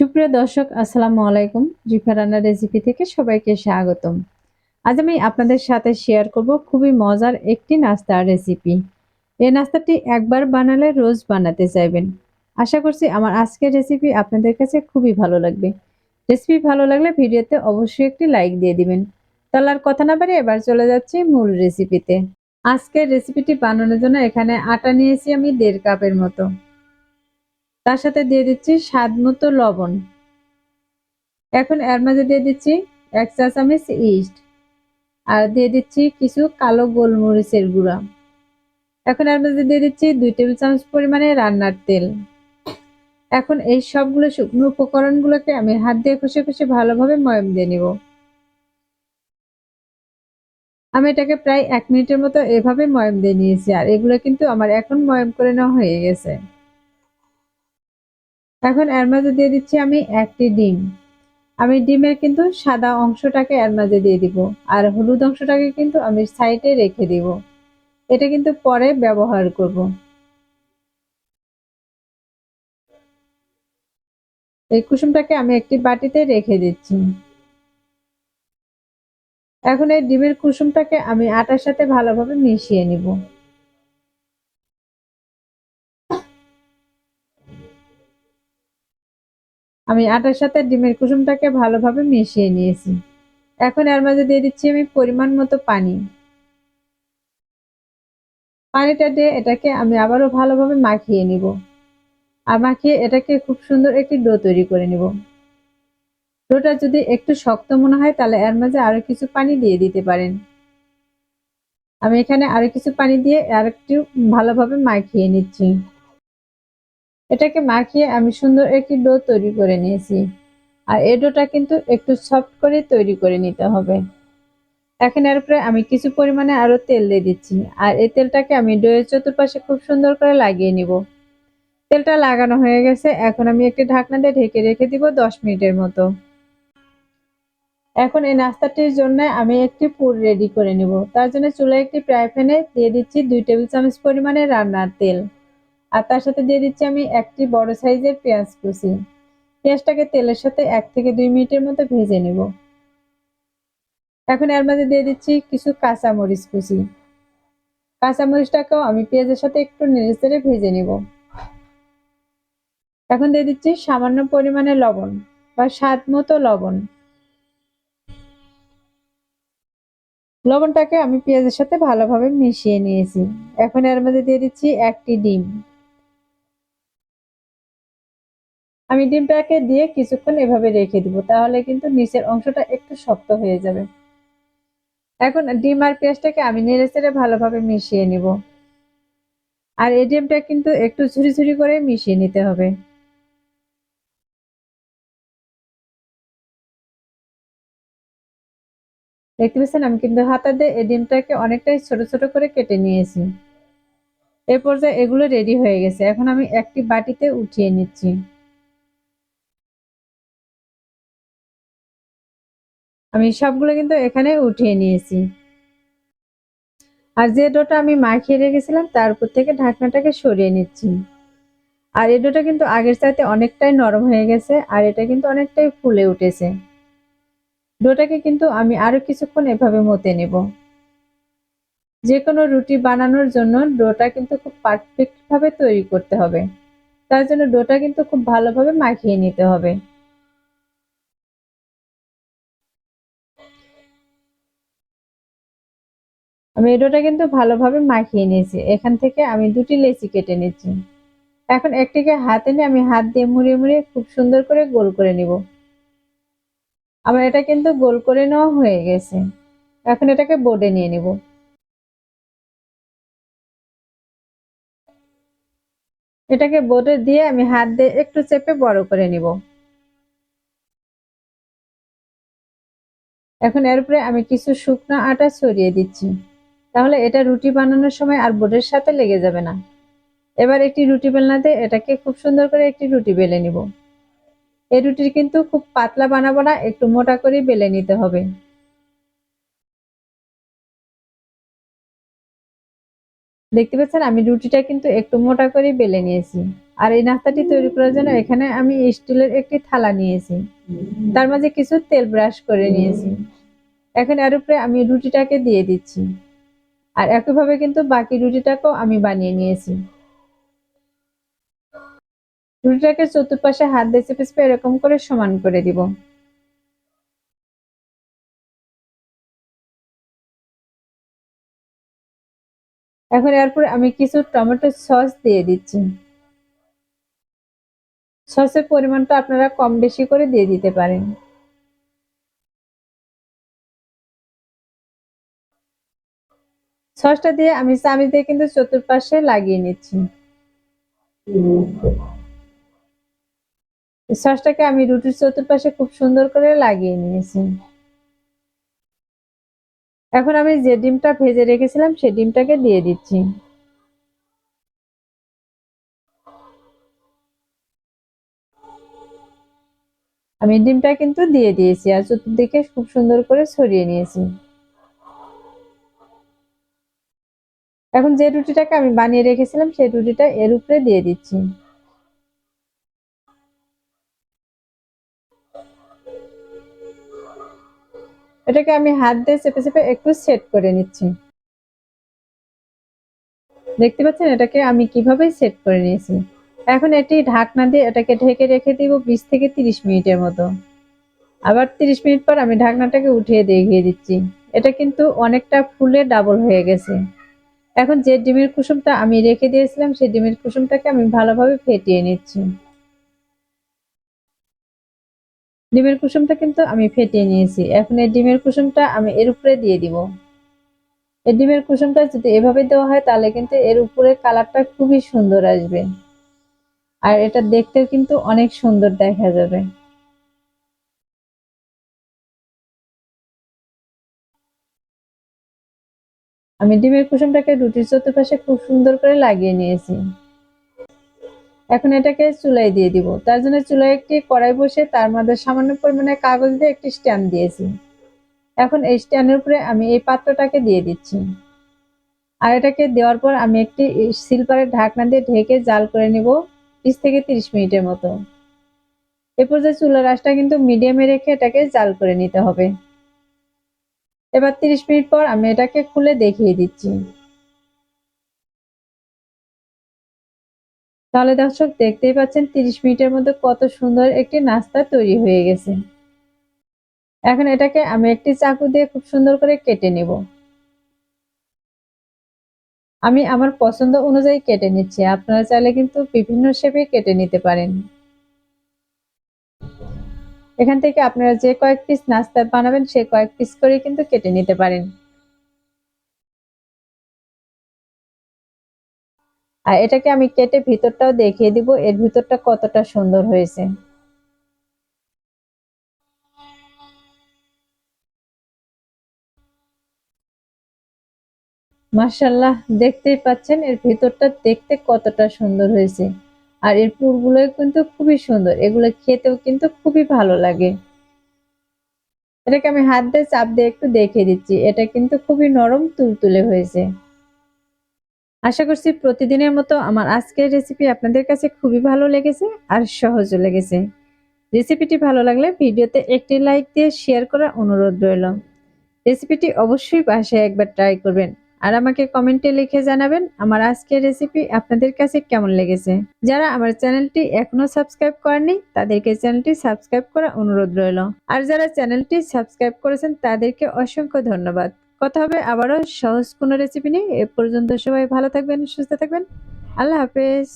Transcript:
সুপ্রিয় দর্শক, আসসালামু আলাইকুম। জিফা রান্নার রেসিপি থেকে সবাইকে স্বাগতম। আজ আমি আপনাদের সাথে শেয়ার করব খুবই মজার একটি নাস্তার রেসিপি এই নাস্তাটি একবার বানালে রোজ বানাতে চাইবেন। আশা করছি আমার আজকের রেসিপি আপনাদের কাছে খুবই ভালো লাগবে। রেসিপি ভালো লাগলে ভিডিওতে অবশ্যই একটি লাইক দিয়ে দিবেন। তাহলে আর কথা না বাড়ি এবার চলে যাচ্ছি মূল রেসিপিতে আজকের রেসিপিটি বানানোর জন্য এখানে আটা নিয়েছি আমি দেড় কাপের মতো। তার সাথে দিয়ে দিচ্ছি স্বাদ মতো লবণ। এখন এর মাঝে দিয়ে দিচ্ছি এক চা চামচ ইস্ট। আর দিয়ে দিচ্ছি কিছু কালো গোলমরিচের গুঁড়া। এখন এর মাঝে দিয়ে দিচ্ছি দুই টেবিল চামচ পরিমাণে রান্নার তেল। এখন এই সবগুলো শুকনো উপকরণগুলোকে আমি হাত দিয়ে খুশি খুশি ভালোভাবে ময়ম দিয়ে নিব। আমি এটাকে প্রায় এক মিনিটের মতো এভাবে ময়ম দিয়ে নিয়েছি, আর এগুলো কিন্তু আমার এখন ময়ম করে নেওয়া হয়ে গেছে। এখন এর মাঝে দিয়ে দিচ্ছি আমি একটি ডিম। আমি ডিমের কিন্তু সাদা অংশটাকে এর মাঝে দিয়ে দিব আর হলুদ অংশটাকে কিন্তু আমি সাইডে রেখে দিব। এটা কিন্তু পরে ব্যবহার করব। এই কুসুমটাকে আমি একটি বাটিতে রেখে দিচ্ছি। এখন এই ডিমের কুসুমটাকে আমি আটার সাথে ভালোভাবে মিশিয়ে নিব। আমি আটার সাথে ডিমের কুসুমটাকে ভালোভাবে মিশিয়ে নিয়েছি। এখন এর মাঝে দিয়ে দিচ্ছি আমি পরিমাণ মতো পানি। পানিটা দিয়ে এটাকে আমি আবারও ভালোভাবে মাখিয়ে নিব। আর মাখিয়ে এটাকে খুব সুন্দর একটি ডো তৈরি করে নিব। ডোটা যদি একটু শক্ত মনে হয়, তাহলে এর মাঝে আরও কিছু পানি দিয়ে দিতে পারেন। আমি এখানে আরও কিছু পানি দিয়ে আর একটু ভালোভাবে মাখিয়ে নিচ্ছি। এটাকে মাখিয়ে আমি সুন্দর একটি ডো তৈরি করে নিয়েছি। আর এই ডোটা কিন্তু একটু সফট করে তৈরি করে নিতে হবে। এখন এর উপরে আমি কিছু পরিমাণে আরও তেল দিয়ে দিচ্ছি। আর এই তেলটাকে আমি ডোয়ের চতুর্পাশে খুব সুন্দর করে লাগিয়ে নিব। তেলটা লাগানো হয়ে গেছে। এখন আমি একটি ঢাকনা দিয়ে ঢেকে রেখে দিব দশ মিনিটের মতো। এখন এই নাস্তাটির জন্য আমি একটি পুর রেডি করে নিব। তার জন্য চুলায় একটি ফ্রাই প্যানে দিয়ে দিচ্ছি দুই টেবিল চামচ পরিমাণে রান্নার তেল। আর তার সাথে দিয়ে দিচ্ছি আমি একটি বড় সাইজের পেঁয়াজ কুচি। পেঁয়াজটাকে তেলের সাথে এক থেকে দুই মিনিটের মতো ভেজে নেব। এখন এর মাঝে দিয়ে দিচ্ছি কিছু কাঁচামরিচ কুচি। কাঁচামরিচটাকেও আমি পেঁয়াজের সাথে একটু নেড়ে ভেজে নেব। এখন দিয়ে দিচ্ছি সামান্য পরিমাণে লবণ বা স্বাদ মতো লবণ। লবণটাকে আমি পেঁয়াজের সাথে ভালোভাবে মিশিয়ে নিয়েছি। এখন এর মধ্যে দিয়ে দিচ্ছি একটি ডিম। আমি ডিমটাকে দিয়ে কিছুক্ষণ এভাবে রেখে দিব, তাহলে কিন্তু নিচের অংশটা একটু শক্ত হয়ে যাবে। এখন ডিম আর পেঁয়াজটাকে আমি নেড়ে চেড়ে ভালোভাবে মিশিয়ে নিব। আর এই ডিমটা কিন্তু একটু ঝুরি ঝুরি করে মিশিয়ে নিতে হবে। দেখতে পাচ্ছেন, আমি কিন্তু হাতা দিয়ে এই ডিমটাকে অনেকটাই ছোট ছোট করে কেটে নিয়েছি। এ পর্যায়ে এগুলো রেডি হয়ে গেছে। এখন আমি একটি বাটিতে উঠিয়ে নিচ্ছি। আমি সবগুলো কিন্তু এখানে উঠিয়ে নিয়েছি। আর যে ডোটা আমি মাখিয়ে রেখেছিলাম, তার উপর থেকে ঢাকনাটাকে সরিয়ে নিচ্ছি। আর এই ডোটা কিন্তু আগের চাইতে অনেকটাই নরম হয়ে গেছে, আর এটা কিন্তু অনেকটাই ফুলে উঠেছে। ডোটাকে কিন্তু আমি আরও কিছুক্ষণ এভাবে মতে নেব। যে কোনো রুটি বানানোর জন্য ডোটা কিন্তু খুব পারফেক্ট ভাবে তৈরি করতে হবে। তার জন্য ডোটা কিন্তু খুব ভালোভাবে মাখিয়ে নিতে হবে। আমি এডোটা কিন্তু ভালোভাবে মাখিয়ে নিয়েছি। এখান থেকে আমি দুটি লেচি কেটে নিচ্ছি। এখন একটিকে হাতে নিয়ে আমি হাত দিয়ে মুড়িয়ে মুড়িয়ে খুব সুন্দর করে গোল করে নিব। আমার এটা কিন্তু গোল করে নেওয়া হয়ে গেছে। এখন এটাকে বোর্ডে নিয়ে নিব। এটাকে বোর্ডে দিয়ে আমি হাত দিয়ে একটু চেপে বড় করে নিব। এখন এর উপরে আমি কিছু শুকনো আটা ছড়িয়ে দিচ্ছি। তাহলে এটা রুটি বানানোর সময় আর বোর্ডের সাথে লেগে যাবে না। এবার একটি রুটি বেলনাতে এটাকে খুব সুন্দর করে একটি রুটি বেলে নিব। এই রুটির কিন্তু খুব পাতলা বানাবো না, একটু মোটা করে বেলে নিতে হবে। দেখতে পাচ্ছেন, আমি রুটিটা কিন্তু একটু মোটা করে বেলে নিয়েছি। আর এই নাস্তাটি তৈরি করার জন্য এখানে আমি স্টিলের একটি থালা নিয়েছি। তার মাঝে কিছু তেল ব্রাশ করে নিয়েছি। এখন এর উপরে আমি রুটিটাকে দিয়ে দিচ্ছি। আর একইভাবে কিন্তু বাকি রুটিটাকেও আমি বানিয়ে নিয়েছি। রুটিটাকে চতুর্পাশে হাত দিয়ে চেপে এরকম করে সমান করে দিব। এখন এরপর আমি কিছু টমেটো সস দিয়ে দিচ্ছি। সসের পরিমাণটা আপনারা কম বেশি করে দিয়ে দিতে পারেন। সসটা দিয়ে আমি চামিচ দিয়ে কিন্তু চতুর্পাশে লাগিয়ে নিচ্ছি। সসটাকে আমি রুটির চতুর্পাশে খুব সুন্দর করে লাগিয়ে নিয়েছি। এখন আমি যে ডিমটা ভেজে রেখেছিলাম সেই ডিমটাকে দিয়ে দিচ্ছি। আমি ডিমটা কিন্তু দিয়ে দিয়েছি আর চতুর্দিকে খুব সুন্দর করে ছড়িয়ে নিয়েছি। এখন যে রুটিটাকে আমি বানিয়ে রেখেছিলাম, সেই রুটিটা এর উপরে দিয়ে দিচ্ছি। এটাকে আমি হাত দিয়ে চেপে চেপে একটু সেট করে নিচ্ছি। দেখতে পাচ্ছেন? এটাকে আমি কীভাবে সেট করে নিয়েছি? এখন এটি ঢাকনা দিয়ে এটাকে ঢেকে রেখে দিব বিশ থেকে তিরিশ মিনিটের মতো। আবার তিরিশ মিনিট পর আমি ঢাকনাটাকে উঠিয়ে দেখিয়ে দিচ্ছি। এটা কিন্তু অনেকটা ফুলে ডাবল হয়ে গেছে। এখন যে ডিমের কুসুমটা আমি রেখে দিয়েছিলাম, সেই ডিমের কুসুমটাকে আমি ভালোভাবে ফেটিয়ে নিচ্ছি। ডিমের কুসুমটা কিন্তু আমি ফেটিয়ে নিয়েছি। এখন এই ডিমের কুসুমটা আমি এর উপরে দিয়ে দিব। এই ডিমের কুসুমটা যদি এভাবে দেওয়া হয়, তাহলে কিন্তু এর উপরে কালারটা খুবই সুন্দর আসবে। আর এটা দেখতেও কিন্তু অনেক সুন্দর দেখা যাবে। আমি ডিমের কুসুমটাকে রুটির চতুর্পাশে খুব সুন্দর করে লাগিয়ে নিয়েছি। এখন এটাকে চুলায় দিয়ে দিব। তার জন্য চুলায় একটি কড়াই বসে তার মধ্যে সামান্য পরিমাণে কাগজ দিয়ে একটি স্ট্যান্ড দিয়েছি। এখন এই স্ট্যান্ডের উপরে আমি এই পাত্রটাকে দিয়ে দিচ্ছি। আর এটাকে দেওয়ার পর আমি একটি সিলভারের ঢাকনা দিয়ে ঢেকে জাল করে নিব বিশ থেকে তিরিশ মিনিটের মতো। এরপর যে চুলার আঁচটা কিন্তু মিডিয়ামে রেখে এটাকে জাল করে নিতে হবে। এবার তিরিশ মিনিট পর আমি এটাকে খুলে দেখিয়ে দিচ্ছি। তাহলে দর্শক, দেখতেই পাচ্ছেন তিরিশ মিনিটের মধ্যে কত সুন্দর একটি নাস্তা তৈরি হয়ে গেছে। এখন এটাকে আমি একটি চাকু দিয়ে খুব সুন্দর করে কেটে নেব। আমি আমার পছন্দ অনুযায়ী কেটে নিচ্ছি। আপনারা চাইলে কিন্তু বিভিন্ন শেপে কেটে নিতে পারেন। এখান থেকে আপনারা যে কয়েক পিস নাস্তা বানাবেন, সে কয়েক পিস করে কিন্তু কেটে নিতে পারেন। আর এটাকে আমি কেটে ভিতরটাও দেখিয়ে দিব, এর ভিতরটা কতটা সুন্দর হয়েছে। মাসাল্লাহ দেখতেই পাচ্ছেন, এর ভিতরটা দেখতে কতটা সুন্দর হয়েছে। আর এর পুরগুলো কিন্তু খুবই সুন্দর। এগুলো খেতেও কিন্তু খুবই ভালো লাগে। এটাকে আমি হাত দিয়ে চাপ দিয়ে একটু দেখে দিচ্ছি। এটা কিন্তু খুবই নরম তুলতুলে হয়েছে। আশা করছি প্রতিদিনের মতো আমার আজকের রেসিপি আপনাদের কাছে খুবই ভালো লেগেছে আর সহজও লেগেছে। রেসিপিটি ভালো লাগলে ভিডিওতে একটি লাইক দিয়ে শেয়ার করার অনুরোধ রইল। রেসিপিটি অবশ্যই বাসায় একবার ট্রাই করবেন। আর আমাকে কমেন্টে লিখে জানাবেন আমার আজকের রেসিপি আপনাদের কাছে কেমন লেগেছে। যারা আমার চ্যানেলটি এখনও সাবস্ক্রাইব করেনি তাদেরকে চ্যানেলটি সাবস্ক্রাইব করা অনুরোধ রইল। আর যারা চ্যানেলটি সাবস্ক্রাইব করেছেন, তাদেরকে অসংখ্য ধন্যবাদ। কথা হবে আবারও সহজ কোনো রেসিপি নিয়ে। এ পর্যন্ত সবাই ভালো থাকবেন, সুস্থ থাকবেন। আল্লাহ হাফেজ।